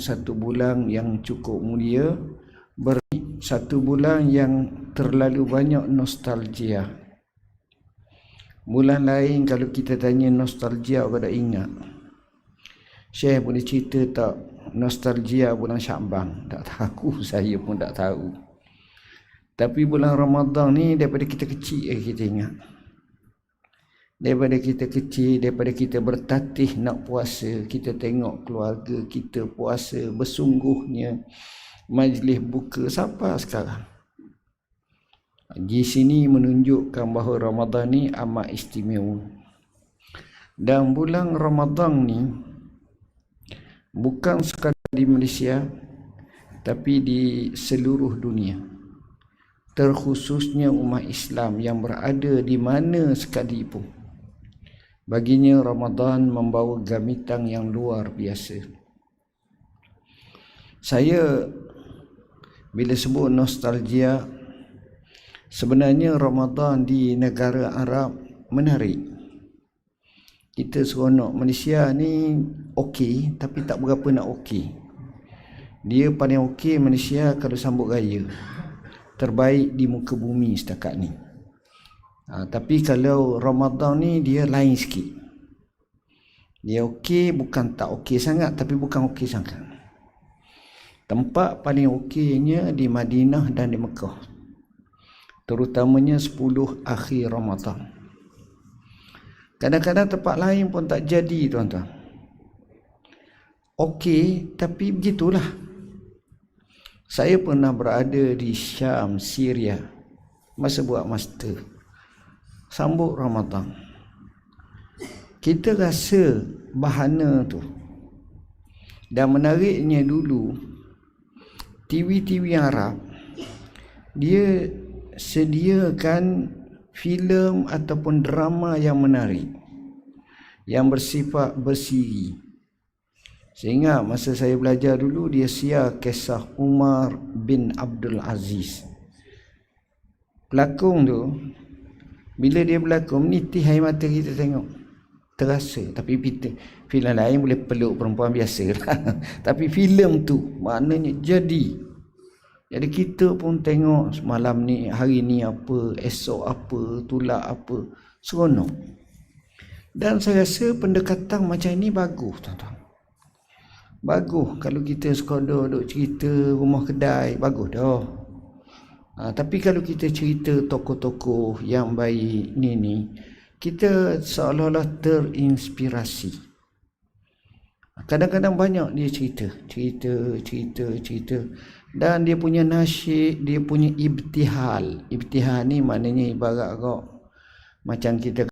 satu bulan yang cukup mulia ber satu bulan yang terlalu banyak nostalgia. Bulan lain kalau kita tanya nostalgia apa dah ingat. Syekh boleh cerita tak nostalgia bulan Syaban tak tahu saya pun tak tahu. Tapi bulan Ramadan ni daripada kita kecil eh kita ingat daripada kita kecil daripada kita bertatih nak puasa kita tengok keluarga kita puasa bersungguhnya majlis buka sampai sekarang. Di sini menunjukkan bahawa Ramadan ni amat istimewa. Dan bulan Ramadan ni bukan sekadar di Malaysia tapi di seluruh dunia. Terkhususnya umat Islam yang berada di mana sekalipun baginya Ramadan membawa gamitan yang luar biasa. Saya bila sebut nostalgia sebenarnya Ramadan di negara Arab menarik. Kita seronok. Malaysia ni okey tapi tak berapa nak okey. Dia paling okey Malaysia kalau sambut raya. Terbaik di muka bumi setakat ni ha, tapi kalau Ramadan ni dia lain sikit dia okey bukan tak okey sangat tapi bukan okey sangat tempat paling okeynya di Madinah dan di Mekah terutamanya 10 akhir Ramadan Kadang-kadang tempat lain pun tak jadi tuan-tuan. Okey, tapi begitulah. Saya pernah berada di Syam, Syria. Masa buat master. Sambut Ramadan. Kita rasa bahana tu. Dan menariknya dulu, TV-TV Arab, dia sediakan filem ataupun drama yang menarik yang bersifat bersiri sehingga masa saya belajar dulu dia siar kisah Umar bin Abdul Aziz pelakon tu bila dia berlakon ni tihai mata kita tengok terasa tapi filem lain boleh peluk perempuan biasa tapi filem tu maknanya jadi jadi kita pun tengok malam ni, hari ni apa, esok apa, tulak apa. Seronok. Dan saya rasa pendekatan macam ini bagus, tuan-tuan. Bagus kalau kita sekadar duduk cerita rumah kedai, bagus dah. Ha, tapi kalau kita cerita tokoh-tokoh yang baik ni ni, kita seolah-olah terinspirasi. Kadang-kadang banyak dia cerita, cerita, cerita, cerita dan dia punya nasyid dia punya ibtihal ibtihal ni maknanya ibarat kau macam kita